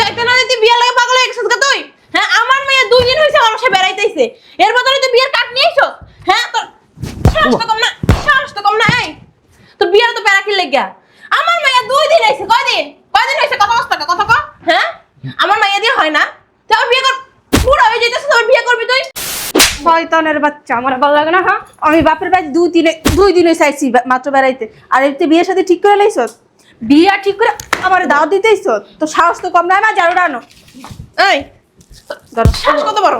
যাইতে না হয়ে আমার দুই দিন এর বদলে বিয়ের হ্যাঁ তোর তো কম না তো তো আমার দুই দিন কয়দিন? কয়দিন বস্তা কথা কো হ্যাঁ? আমার দিয়ে হয় না। বিয়ে কর হয়ে বিয়ে করবি তুই। বাচ্চা, আমার ভালো লাগে না হ্যাঁ? আমি বাপের বাড়ি দুই দিনে দুই দিনে চাইছি মাত্র বেড়াইতে। আর এতে বিয়ের সাথে ঠিক করে লাইছস? বিয়া ঠিক করে আমার দাও দিতেইছ? তো সাহস তো কম না না জারুটা আনো এই ধর সাহস কত বড়?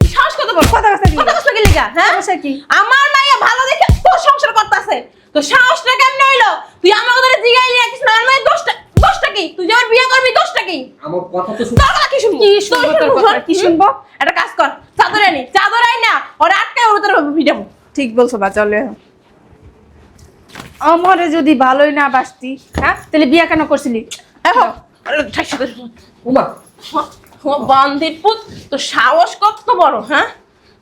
সাহস কত বড়? কথা কথা কথা কথা কি লিগা হ্যাঁ? সমস্যা কি? আমার মাইয়া ভালো দেখে তোর সংসার করতেছে। তো সাহসটা কেমনে হইল? তুই আমাকে ধরে জিগাইলি রাখিস না আমার দোষটা দোষটা কি? তুই যে আমার বিয়ে করবি দোষটা কি? আমার কথা তো তোর কথা কি শুনব? কি শুনব কথা? কি শুনব? একটা কাজ কর চাদর আনি। চাদর আই না ওরা আটকায় ওর তোর ভিড়াবো ঠিক বলছো বাচ্চালে আমারে যদি ভালোই না বাসতি হ্যাঁ? তাহলে বিয়া কেন করছিলি? এখন আরে ঠাসি করে। উমা। বান্দির পুত তো সাহস কত বড় হ্যাঁ?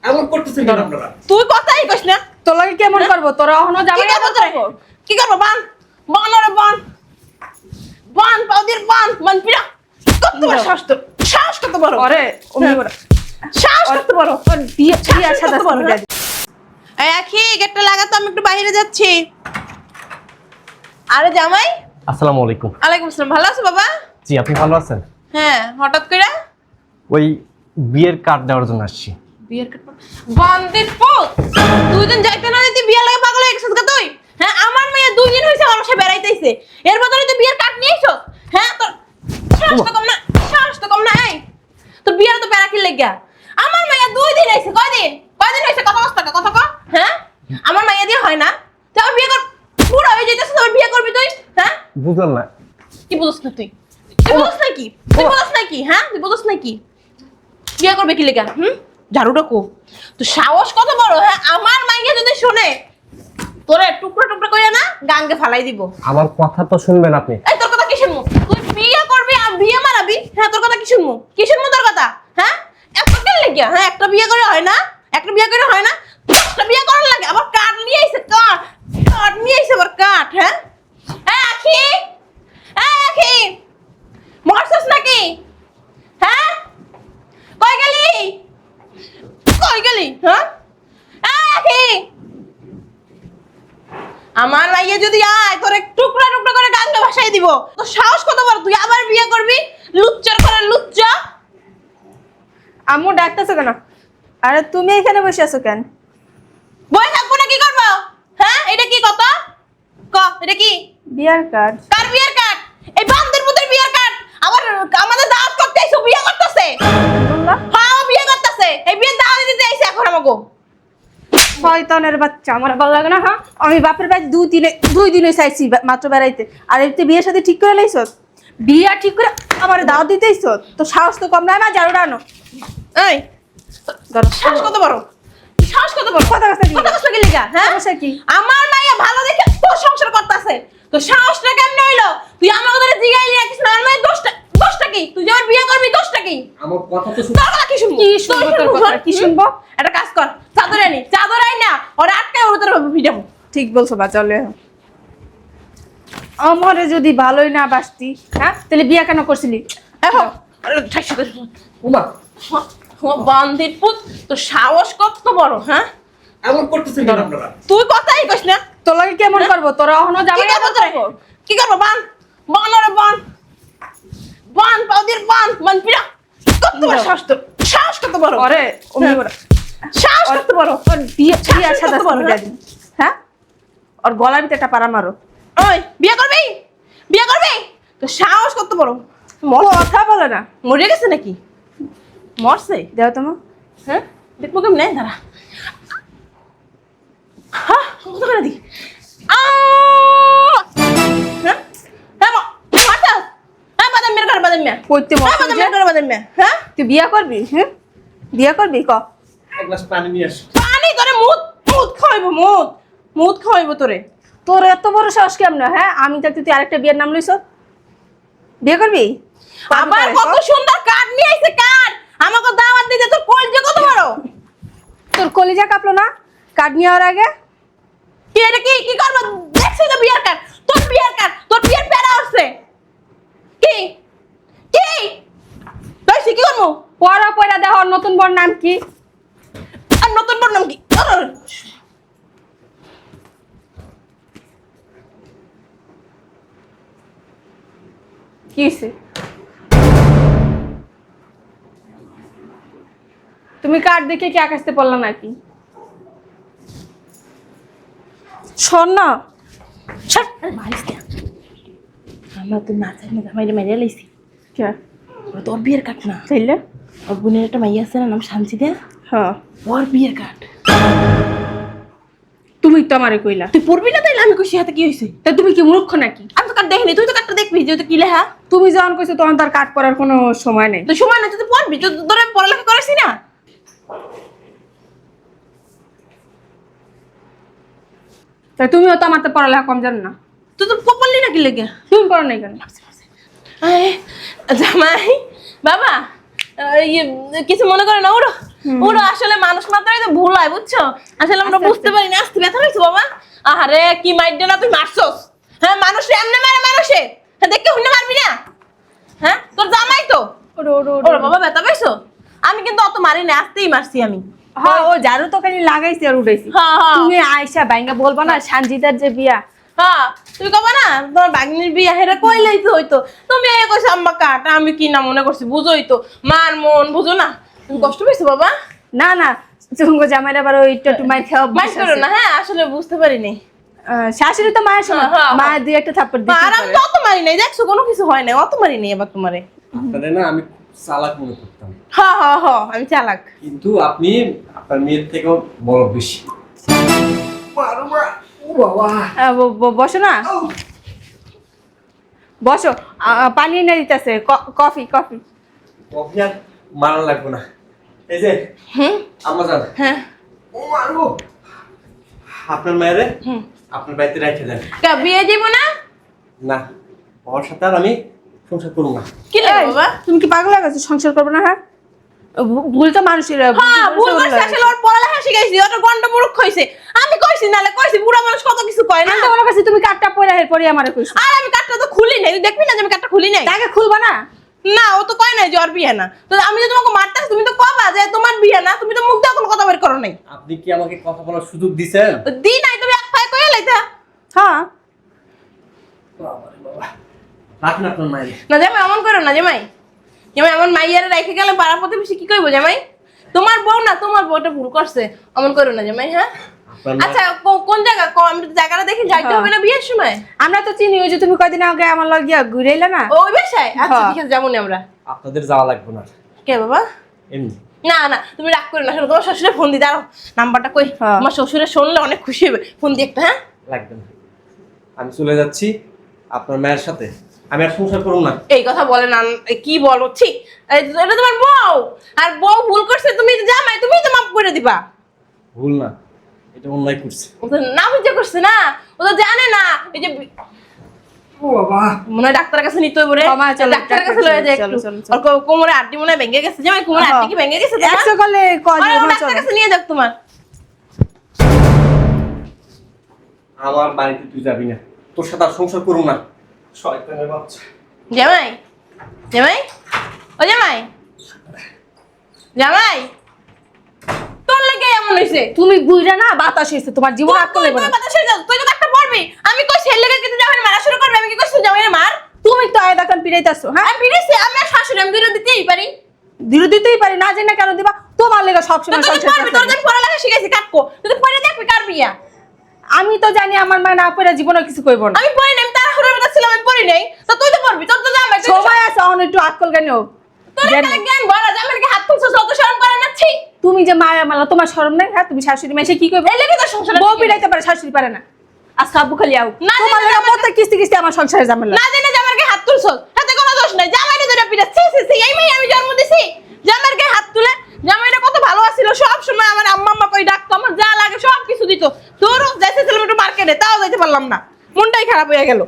এমন করতেছেন আপনারা? তুই কথাই কইস না। তোর লাগে কেমন করব? তোরা এখনও যাবে করব তোরে? কি করব? বান। বান ওরে বান। বান পাউদির বান। বান পিড়া। কত বড় সাহস তোর? সাহস কত বড়? ওরে অমনি ওরা সাহস কত বড়? ওর বিয়ে বিয়ে সাদা কত বড়? এই আখি গেটটা লাগাতো আমি একটু বাইরে যাচ্ছি। আরে জামাই। আসসালামু আলাইকুম। আলাইকুম আসসালাম। ভালো আছো বাবা? জি আপনি ভালো আছেন? হ্যাঁ হঠাৎ করে ওই বিয়ের কার্ড দেওয়ার জন্য আসছি। বিয়ের কাট বান্দির পুত! দুই দিন যাইতে না দিতে বিয়ে লাগে পাগল গেছিস গা তুই? হ্যাঁ আমার মেয়ে দুই দিন হইছে আমার সাথে বেড়াইতেছে। এর বদলে তুই বিয়ের কাট নিয়ে আইছস? হ্যাঁ তোর সাহস তো কম না সাহস তো কম না এই। তোর বিয়ের তো প্যারা কিল লেগা আমার মেয়ে দুই দিন আইছে কয়দিন? কয়দিন হইছে? কত বস্তা কথা কো হ্যাঁ? আমার মেয়ে দিয়ে হয় না। তুই আমার বিয়ে কর পুরো হয়ে যাইতেছে তোর বিয়ে করবি তুই? হ্যাঁ? বুঝলাম না। কি বুঝছ না তুই? তুই বুঝছ না কি তুই বুঝছ না কি হ্যাঁ? তুই বুঝছ না কি বিয়ে করবে কি লেগা হুম? ঝাড়ুটা কো। তো সাহস কত বড় হ্যাঁ? আমার মাইকে যদি শুনে তোরে টুকরো টুকরো করে না গাঙ্গে ফালাই দিব। আমার কথা তো শুনবেন আপনি। এই তোর কথা কি শুনব? তুই বিয়ে করবি আর বিয়ে মারাবি? হ্যাঁ তোর কথা কি শুনব? কি শুনব তোর কথা? হ্যাঁ? এত কেন লেগে? হ্যাঁ একটা বিয়ে করে হয় না? একটা বিয়ে করে হয় না? দশটা বিয়ে করার লাগে। আবার কাঠ নিয়ে আইছে? কাঠ আমার মাইয়ে যদি আয় তোর টুকরা টুকরা করে গাঙ্গে ভাসাই দিব। তো সাহস কত বড় তুই আবার বিয়ে করবি? লুচ্চার করে লুচ্চা? আম্মু ডাকতেছো কেন? আরে তুমি এখানে বসে আছো কেন বই থাকব না কি করব হ্যাঁ এটা কি কত ক এটা কি? বিয়ার কার্ড। কার বিয়ের কার্ড? এই বান্দের পুতের বিয়ের কার্ড। আবার আমাদের দাওয়াত করতে আইছো বিয়ে করতেছে। হ্যাঁ বিয়ে করতেছে। এই বিয়ের দাওয়াত দিতে আইছে এখন আমাকে। শয়তানের বাচ্চা আমার ভালো লাগে না হ্যাঁ? আমি বাপের বাড়ি দুই দিনে দুই দিনে চাইছি মাত্র বেড়াইতে। আর এতে বিয়ের সাথে ঠিক করে লাইছস বিয়া ঠিক করে আমার দাও দিতেইছ তো সাহস তো কম না না জারুটা আনো এই সাহস কত বড়? সাহস কত বড়? কথা কথা কি? কথা কথা কি লিগা হ্যাঁ? কি? আমার মাইয়া ভালো দেখে তোর সংসার করতেছে। তো সাহসটা কেমনে হইল? তুই আমাকে ধরে জিগাইলি না আমার মায়ের দোষটা দোষটা কি? তুই আমার বিয়ে করবি দোষটা কি? আমার কথা তো তোর কথা কি শুনব? কি শুনব তোর কথা? কি শুনব? একটা কাজ কর চাদর আনি। চাদর আই না ওরা আটকায় ওর তোর ভিড়াবো ঠিক বলছো আমারে যদি ভালোই না বাসতি হ্যাঁ? তাহলে বিয়া কেন করছিলি? এখন আরে ঠাসি করে। উমা। বান্দির পুত তো সাহস কত বড় হ্যাঁ? এমন করতেছেন আপনারা? তুই কথাই কইস না। তোর লাগে কেমন করব? তোরা এখনও যাবে কি করব তোরে? কি করব? বান। বান ওরে বান। বান পাউদির বান। বান পিড়া। কত বড় সাহস কত বড়? সাহস কত বড়? ওর বিয়ে বিয়ে কত বড়, দিন হ্যাঁ? ওর গলার ভিতরে একটা পাড়া মারো। ওই বিয়ে করবি? বিয়ে করবি? তো সাহস কত বড়? কথা বলে না। মরে গেছে নাকি? মরছে। দেও তোমার হ্যাঁ? দেখব কেমনে দাঁড়া। হ্যাঁ কত করে দি হ্যাঁ? হ্যাঁ? হ্যাঁ তুই বিয়া করবি হ্যাঁ বিয়া করবি ক? পানি নিয়ে আসো। পানি তোরে মুদ মুদ খাওয়াইবো মুদ। মুদ খাওয়াইবো তোরে। তোর এত বড় সাহস কেমন? হ্যাঁ আমি থাকতে তুই আরেকটা বিয়ের নাম লইছ বিয়ে করবি? আবার কত সুন্দর কাঠ নিয়ে আইছে কাঠ! আমাকে দাওয়াত দিতে তোর কলজে কত বড়? তোর কলিজা কাঁপলো না? কার্ড নেওয়ার আগে কি এটা কি কি করব? দেখছি তো বিয়ার কার তোর বিয়ার কার তোর বিয়ার প্যারা আসছে কি? কি? তাই কি করব? পড়া পড়া দেহ নতুন বর নাম কি? আর নতুন বর নাম কি? কি তুমি কার দেখে কি আকাশতে পড়লা নাকি? না। আমরা তো না চাই না জামাইরে মারিয়া লাইছি। কে? তো ওর বিয়ের কাট না। তাইলে? ওর বোনের একটা মাইয়া আছে না নাম শান্তি দে হ্যাঁ। ওর বিয়ের কাট তুমি তো আমারে কইলা। তুই পড়বি না তাইলে? আমি কইছি হাতে কি হয়েছে তা তুমি কি মূর্খ নাকি? আমি তো কাট দেখিনি তুই তো কাটটা দেখবি যেহেতু কি লেখা? তুমি যখন কইছো তখন তার কাট পড়ার কোনো সময় নেই। তুই সময় না তুই তো পড়বি। তো ধরে পড়ালেখা করেছি না? তা তুমিও তো আমার তো পড়ালেখা কম জানো না। তুই তো পড়লি না কি লেগে? তুমি পড়ো নাই কেন? জামাই। বাবা ইয়ে কিছু মনে করে না ওরো ওরো আসলে মানুষ মাত্রাই তো ভুল হয় বুঝছ? আসলে আমরা বুঝতে পারি না আসতে ব্যথা হয়েছে বাবা? আরে কি মাইরবে না তুই মারছস? হ্যাঁ মানুষ এমনি মারে মানুষে। হ্যাঁ দেখে হুন্নে মারবি না? হ্যাঁ তোর জামাই তো? ওরে ওরে বাবা ব্যথা পাইছো? আমি কিন্তু অত মারি না আসতেই মারছি আমি। হ্যাঁ ও ঝাড়ু তো খালি লাগাইছি আর উঠাইছি হ্যাঁ হ্যাঁ। তুমি আয়সা বাইঙ্গা বলবা না সানজিদার যে বিয়া। হ্যাঁ তুমি কবা না তোমার বাগনির বিয়া হেরা কইলেই তো হইতো? তুমি এই কইছো আম্মা কাটা আমি কি না মনে করছি বুঝোই তো মার মন বুঝো না? তুমি কষ্ট পেয়েছ বাবা? না না চুঙ্গো জামাইরা আবার ওই একটু মায়ের খাওয়া মাইন্ড করো না হ্যাঁ আসলে বুঝতে পারিনি। শাশুড়ি তো মায়ের সময় হ্যাঁ, মায়ের দুই একটা থাপ্পড় আর আমি তো অত মারি নাই দেখছ কোনো কিছু হয় নাই অত মারি নাই এবার তোমারে। আপনাদের না আমি চালাক মনে করতাম। হ্যাঁ হ্যাঁ হ্যাঁ আমি চালাক। কিন্তু আপনি আপনার মেয়ের থেকেও বড় বেশি। বসো না। বসো পানি এনে দিতেছে কফি কফি। কফি আর মারা লাগবে না। এই যে যান। হ্যাঁ। ও মারো আপনার মায়েরে হুম। আপনার বাড়িতে রেখে দেন। বিয়ে দিব না? না ওর সাথে আর আমি সংসার করব না। কি লাগে বাবা? তুমি কি পাগল হয়ে গেছো? সংসার করব না হ্যাঁ? ভুল তো মানুষের হ্যাঁ ভুল করছে আসলে ওর পড়ালেখা শিখাইছি ওটা গন্ড মূর্খ হইছে। আমি কইছি নালে কইছি বুড়া মানুষ কত কিছু কয় না? আমি তো কাছে তুমি কাটটা পরে পরে আমারে কইছো। আর আমি কাঠটা তো খুলি নাই। তুই দেখবি না যে আমি কাঠটা খুলি নাই? তাকে খুলবা না? না ও তো কয় নাই যে ওর বিয়ে না। তো আমি যে তোমাকে মারতেছি তুমি তো কবা যে তোমার বিয়ে না তুমি তো মুখ দিয়ে কোনো কথা বের করো নাই। আপনি কি আমাকে কথা বলার সুযোগ দিছেন? দি নাই তুমি রাখেন আপনার মায়ের। না জামাই এমন করো না জামাই। জামাই আমার মাইয়ারে রেখে গেলে পাড়া প্রতিবেশী কি কইবো জামাই? তোমার বউ না তোমার বউটা ভুল করছে। এমন করো না জামাই হ্যাঁ? আচ্ছা কোন জায়গা? আমি জায়গাটা দেখি যাইতে হ্যাঁ। হবে না বিয়ের সময়? আমরা তো চিনি ওই যে তুমি কয়দিন আগে আমার লগ গিয়া ঘুরে এলে না ওই বাসায়? আচ্ছা হ্যাঁ। ঠিক আছে যেমন আমরা। আপনাদের যাওয়া লাগবে না। কে বাবা? এমনি। না না তুমি রাগ করো না শোনো তোমার শ্বশুরের ফোন দাঁড়াও। নাম্বারটা কই? হ্যাঁ। আমার শ্বশুরের শুনলে অনেক খুশি হবে। ফোন দিয়ে একটা হ্যাঁ? লাগবে না। আমি চলে যাচ্ছি আপনার মায়ের সাথে। আমি আর সংসার করুন না। এই কথা বলে না কি বলো ঠিক এটা তোমার বউ আর বউ ভুল করছে তুমি জামাই তুমি তো মাফ করে দিবা। ভুল না এটা অন্যায় করছে। ও তো না বুঝে করছে না ও তো জানে না এই যে ও বাবা। মনে ডাক্তারের কাছে নিতে হবে রে। ডাক্তারের কাছে লয়ে যায় একটু চলো, চলো। ওর কো- কোমরে আড্ডি মনে হয় ভেঙে গেছে জামাই কোমরে আড্ডি কি ভেঙে গেছে কল ডাক্তারের কাছে নিয়ে যাক তোমার। আমার বাড়িতে তুই যাবি না তোর সাথে আর সংসার করুন না। শয়তানের বাচ্চা। জামাই জামাই ও জামাই জামাই তোর লাগে এমন হইছে? তুমি বুইরা না বাতাস হয়েছে তোমার জীবন আটকে না। কথা শুনে তুই তো একটা পড়বি আমি কই ছেলে লেগে কিন্তু জামাই মারা শুরু করবে? আমি কি কইছি জামাই মার? তুমি তো আয় দেখান পিড়াইতেছো হ্যাঁ? আমি আমি আর শাশুড়ি আমি দিতেই পারি। ধীরে দিতেই পারি না জানি না কেন দিবা? তোমার লেগে তো সবসময় তুই তোর করতে আমি পড়ালেখা শিখাইছি কাটকো তুই পড়ে দেখবি কার বিয়া? আমি তো জানি আমার মা না পড়ে জীবনে কিছু কইব না। আমি করে না ছি। তুমি যে মায়া মালা তোমার শরম নাই? হ্যাঁ তুমি শাশুড়ি মেসে কি সংসারে বউ পিড়াইতে পারে শাশুড়ি পারে না। আজকে আব্বু খালি আউ তোমার লেগে প্রত্যেক কিস্তি কিস্তি আমার সংসারে ঝামেলা। না জেনে হাত তুলছস হাতে কোনো দোষ নাই। জামাইরে ধরে পিড়া ছি ছি ছি এই মেয়ে আমি জন্ম দিছি। জামাইর গায়ে হাত তুলে জামাইটা কত ভালো আছিল। সব সময় আমার আম্মা আম্মা কই ডাকতো আমার যা লাগে সব কিছু দিত। তোরও যাইতে ছিলাম একটু মার্কেটে তাও যাইতে পারলাম না। মনটাই খারাপ হয়ে গেল।